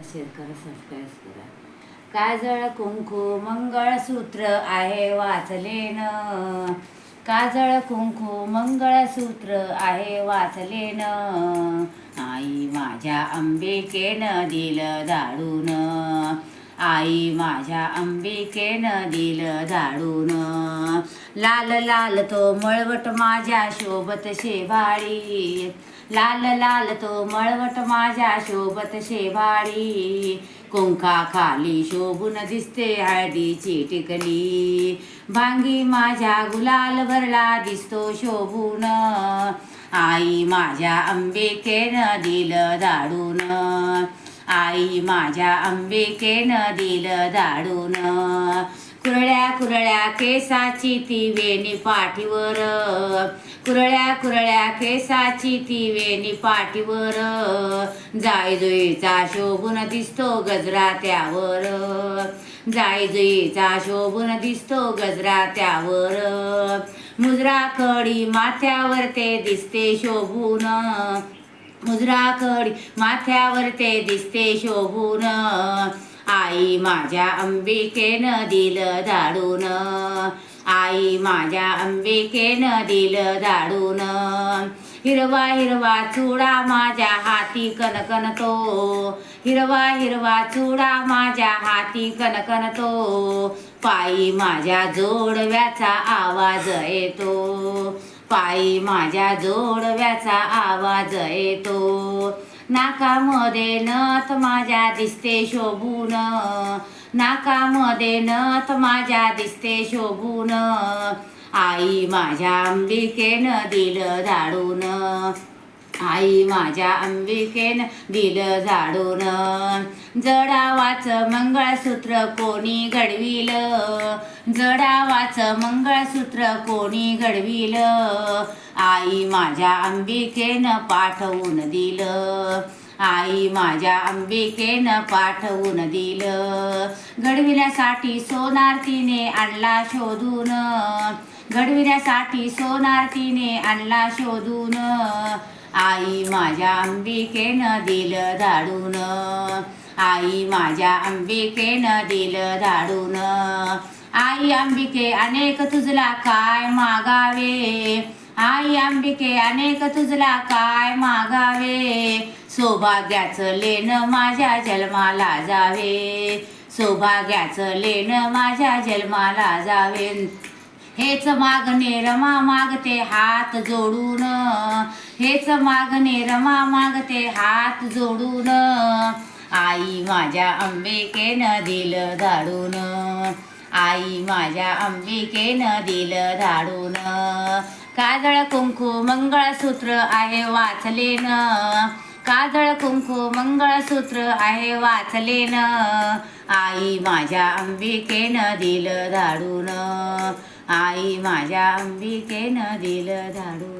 करा शेअर करा सबस्क्राईब करा. काजळ कुंकू मंगळसूत्र आहे वाचलेन. काजळ कुंकू मंगळसूत्र आहे वाचलेन. आई माझ्या अंबिकेनं दिलं धाडून आई माझ्या अंबिकेनं दिलं धाडून लाल लाल तो मळवट माझ्या शोभत शेवाळी. लाल लाल तो मळवट माझ्या शोभत शेवाळी. कुंका खाली शोभून दिसते हळदीची टिकली. भांगी माझ्या गुलाल भरला दिसतो शोभून. आई माझ्या अंबिकेनं दिलं दाडून. आई माझ्या अंबिकेनं दिलं दाडून. कुरळ्या कुरळ्या केसाची ती वेणी पाठीवर. कुरळ्या कुरळ्या केसाची ती वेणी पाठीवर जायजुईचा शोभून दिसतो गजरा त्यावर. जायजुईचा शोभून दिसतो गजरा त्यावर. मुजरा कडी माथ्यावर ते दिसते शोभून. मुजरा कडी माथ्यावर ते दिसते शोभून. आई माझ्या अंबिकेनं दिलं धाडून आई माझ्या अंबिकेनं दिलं धाडून हिरवा हिरवा चुडा माझ्या हाती कनकनतो हिरवा हिरवा चुडा माझ्या हाती कनकनतो पायी माझ्या जोडव्याचा आवाज येतो. पायी माझ्या जोडव्याचा आवाज येतो. नाकामध्ये नथ माझ्या दिसते शोभून. नाकामध्ये नथ माझ्या दिसते शोभून. आई माझ्या अंबिकेनं दिलं धाडून आई माझ्या अंबिकेनं दिलं झाडून. जडावाचं मंगळसूत्र कोणी घडविलं? जडावाचं मंगळसूत्र कोणी घडविलं? आई माझ्या अंबिकेनं पाठवून दिलं. आई माझ्या अंबिकेनं पाठवून दिलं. घडविण्यासाठी सोनार तिने आणला शोधून. घडविण्यासाठी सोनार तिने आणला शोधून. आई माझ्या अंबिकेनं दिलं धाडून आई माझ्या अंबिकेनं दिलं धाडून आई अंबिके अनेक तुझला काय मागावे? आई अंबिके अनेक तुझला काय मागावे? सौभाग्याचं लेणं माझ्या जन्माला जावे. सौभाग्याचं लेणं माझ्या जन्माला जावे. हेच मागणे रमा मागते हात जोडून. हेच मागणे रमा मागते हात जोडून. आई माझ्या अंबिकेनं दिलं धाडून. आई माझ्या अंबिकेनं दिलं धाडून. काजळ कुंकू मंगळसूत्र आहे वाचलेन. काजळ कुंकू मंगळसूत्र आहे वाचलेन. आई माझ्या अंबिकेनं दिलं धाडून आई माझ्या अंबिकेनं दिलं धाडून